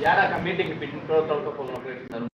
ಯಾರ ಮೀಟಿಂಗ್ ಬಿಟ್ಟು ತೋಳ್ಕೊಳ್ಬೇಕು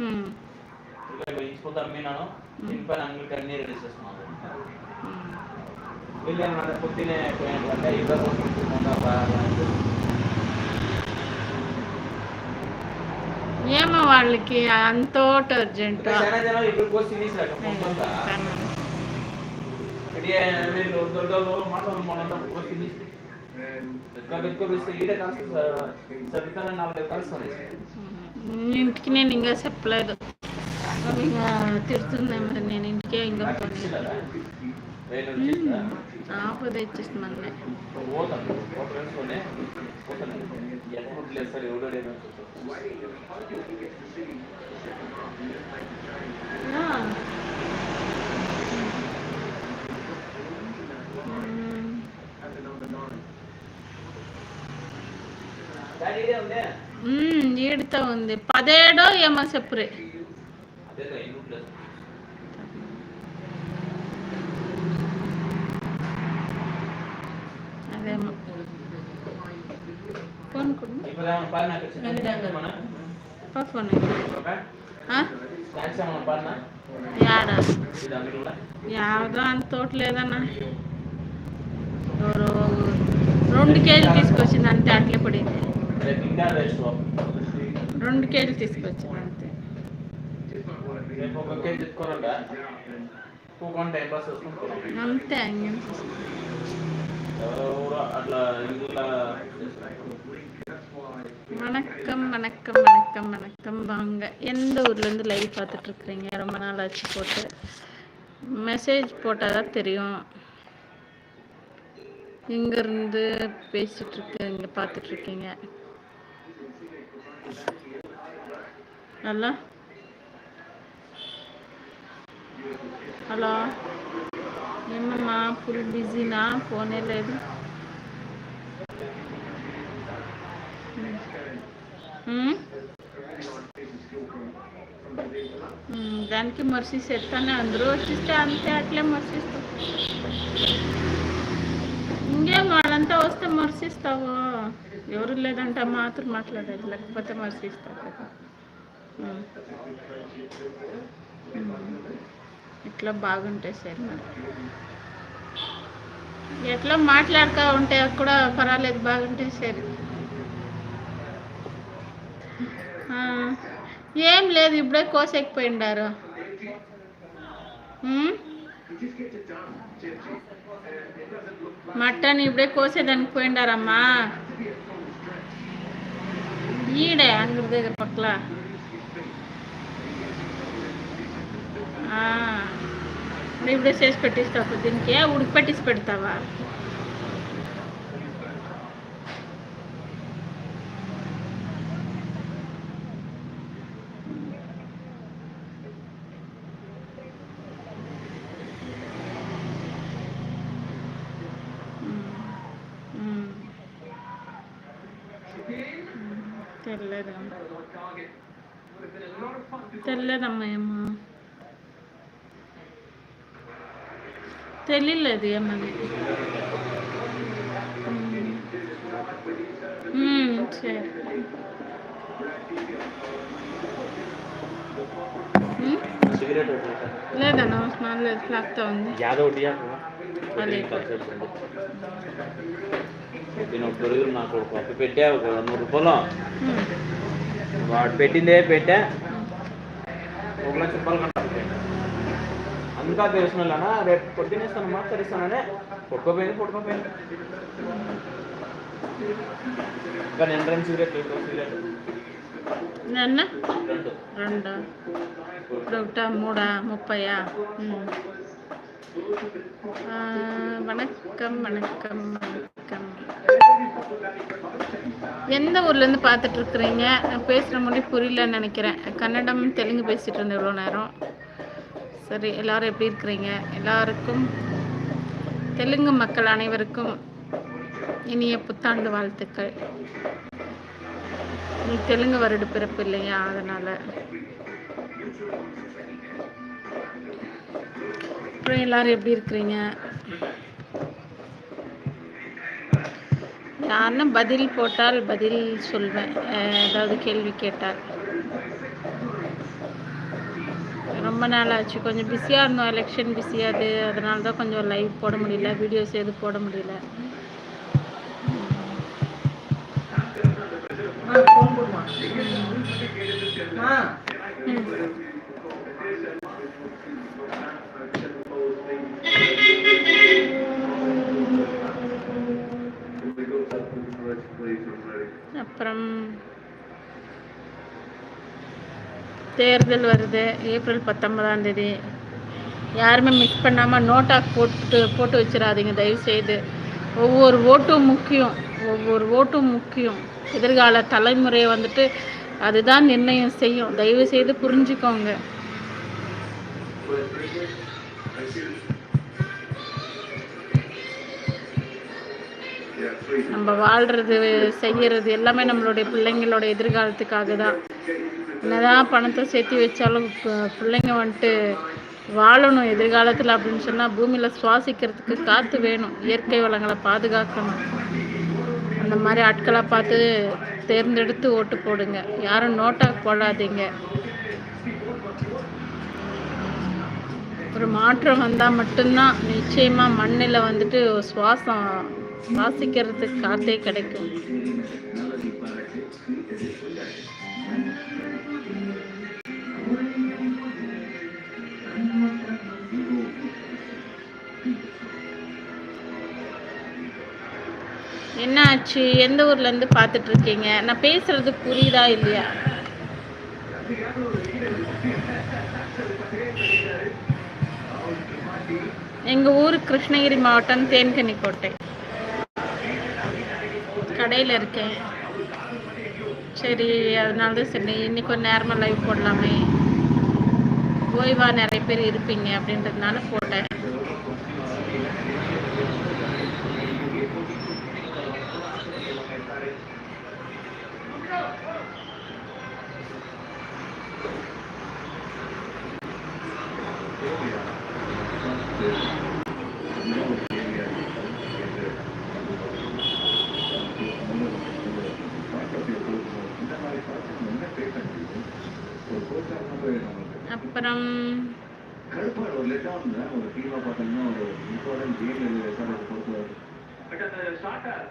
ఉమ్, ఇలా వేయించుకుంటూ అమ్మినాను దీనిపైన అంగడికి అన్ని రెడీ చేస్తున్నాను ఉమ్. వీళ్ళు ఏమన్నా పొద్దునే పోయినట్టు ఇద్దరు కొనుక్కుంటున్నా బాగా ఏమో వాళ్ళకి అంతోటి అర్జెంట్ చాలా జనాలు ఇంటికి నేను ఇంకా చెప్పలేదు. ఇంకా తిడుతుంది మరి నేను ఇంటికే ఇంకా ఆపద ఇచ్చేస్తున్నాను Daddy. ఈడుతో ఉంది. పదేడో ఏమో చెప్పురే. ఫోన్ యాడా? యాదో అంత తోటలేదన్నా రెండు కేజీలు తీసుకొచ్చింది అంతే అట్లే పడింది. రెండు కేజీలు తీసుకొచ్చింది అంతే రేపు ఒక కేజీ తెచ్చుకోరంట పూకొని టైం పాస్ చేసుకుంటున్నాం అంతే ఇంకేం ఎవరో అట్లా ఇంట్లో வணக்கம் வணக்கம் வணக்கம் வணக்கம் வாங்க எந்த ஊர்லேருந்து லைவ் பார்த்துட்ருக்குறீங்க ரொம்ப நாள் ஆச்சு போட்டு மெசேஜ் போட்டால் தான் தெரியும் இங்கேருந்து பேசிகிட்ருக்கு இங்கே பார்த்துட்ருக்கீங்க హలో హలో. ఏమమ్మా ఫుల్ బిజీనా? ఫోనే లేదు. దానికి మర్సీస్ ఎత్తానే అందరూ వచ్చిస్తే అంతే అట్లే మర్సిస్తావు ఇంకేం వాళ్ళంతా వస్తే మర్సిస్తావు? ఎవరు లేదంటే మాత్రం మాట్లాడాలి లేకపోతే మర్సిస్తావు కదా ఇట్లా బాగుంటాయి సార్ మరి ఎట్లా మాట్లాడుతూ ఉంటే కూడా పర్వాలేదు బాగుంటాయి సార్. ఏం లేదు ఇప్పుడే కోసేకపోయిండారు. మటన్ ఇప్పుడే కోసేదానికి పోయిండారమ్మా. ఈడే అంగడి దగ్గర పక్కల. ఇప్పుడే చేసి పెట్టిస్తావు దీనికి ఉడికి పెట్టేసి పెడతావా? తెల్లదమ్మా తెల్లదమ్మా ఏమో తెలియలేదు ఏమని ఉమ్. ఉమ్, సరే ఉమ్? సిగరెట్ ఒకటి లేదన్నా స్నాన్ లేదు ఫ్లాగ్తో ఉంది యాదో ఒకటి అదే. నేను ఒక దొరుకులు నాకు ఒక పప్పు పెట్టా ఒక నూరు రూపాయలు ఉమ్. వాడు పెట్టిందే పెట్టా ఒక లక్ష రూపాయలు కంటే అందుకా తెలిసిన వాళ్ళనా రేపు పొద్దునేస్తాను మాట్లాడిస్తాననే పట్టుకోపోయింది పట్టుకోపోయింది ఇంకా నేను రెండు సిగరెట్ సిగరెట్ నిన్న రెండు రెండా ఇప్పుడు ఒకటా మూడా ముప్పయా ம். ஆ, வணக்கம் வணக்கம் வணக்கம் எந்த ஊர்லேருந்து பார்த்துட்டு இருக்கிறீங்க நான் பேசுகிற மொழி புரியலன்னு நினைக்கிறேன். கன்னடம் தெலுங்கு பேசிகிட்டு இருந்தேன் இவ்வளோ நேரம். சரி எல்லாரும் எப்படி இருக்கிறீங்க? எல்லாருக்கும் தெலுங்கு மக்கள் அனைவருக்கும் இனிய புத்தாண்டு வாழ்த்துக்கள். தெலுங்கு வருட பிறப்பு இல்லையா? அதனால். அப்புறம் எல்லாரும் எப்படி இருக்கிறீங்க? யாருன்னா பதில் போட்டால் பதில் சொல்வேன். ஏதாவது கேள்வி கேட்டால். ரொம்ப நாள் ஆச்சு. கொஞ்சம் பிஸியாக இருந்தோம். எலெக்ஷன் பிஸியாக அது. அதனால தான் கொஞ்சம் லைவ் போட முடியல. வீடியோஸ் எதுவும் போட முடியல. ம். அப்புறம் தேர்தல் வருது ஏப்ரல் பத்தொன்பதாம் தேதி. யாருமே மிஸ் பண்ணாமல் நோட்டா போட்டு போட்டு வச்சிடாதீங்க தயவுசெய்து. ஒவ்வொரு ஓட்டும் முக்கியம் ஒவ்வொரு ஓட்டும் முக்கியம். எதிர்கால தலைமுறையை வந்துட்டு அதுதான் நிர்ணயம் செய்யும். தயவு செய்து புரிஞ்சுக்கோங்க. நம்ம வாழ்கிறது செய்கிறது எல்லாமே நம்மளுடைய பிள்ளைங்களோட எதிர்காலத்துக்காக தான். என்னதான் பணத்தை சேர்த்து வச்சாலும் பிள்ளைங்க வந்துட்டு வாழணும் எதிர்காலத்தில் அப்படின்னு சொன்னால் பூமியில் சுவாசிக்கிறதுக்கு காற்று வேணும். இயற்கை வளங்களை பாதுகாக்கணும். அந்த மாதிரி ஆட்களை பார்த்து தேர்ந்தெடுத்து ஓட்டு போடுங்க. யாரும் நோட்டாக போடாதீங்க. ஒரு மாற்றம் வந்தால் மட்டும்தான் நிச்சயமாக மண்ணில் வந்துட்டு சுவாசம் வாசிக்கிறதுக்கு காத்தே கிடைக்கும். என்ன ஆச்சு? எந்த ஊர்ல இருந்து பார்த்துட்டு இருக்கீங்க நான் பேசுறது புரியுதா இல்லையா? எங்க ஊர் கிருஷ்ணகிரி மாவட்டம் தேன்கனிக்கோட்டை. கடையில் இருக்கேன். சரி அதனால தான் சரி இன்னைக்கு ஒரு நேரமாக லைவ் போடலாமே. ஓய்வாக நிறைய பேர் இருப்பீங்க அப்படின்றதுனால போட்டேன். கடுப்பாடு ஒரு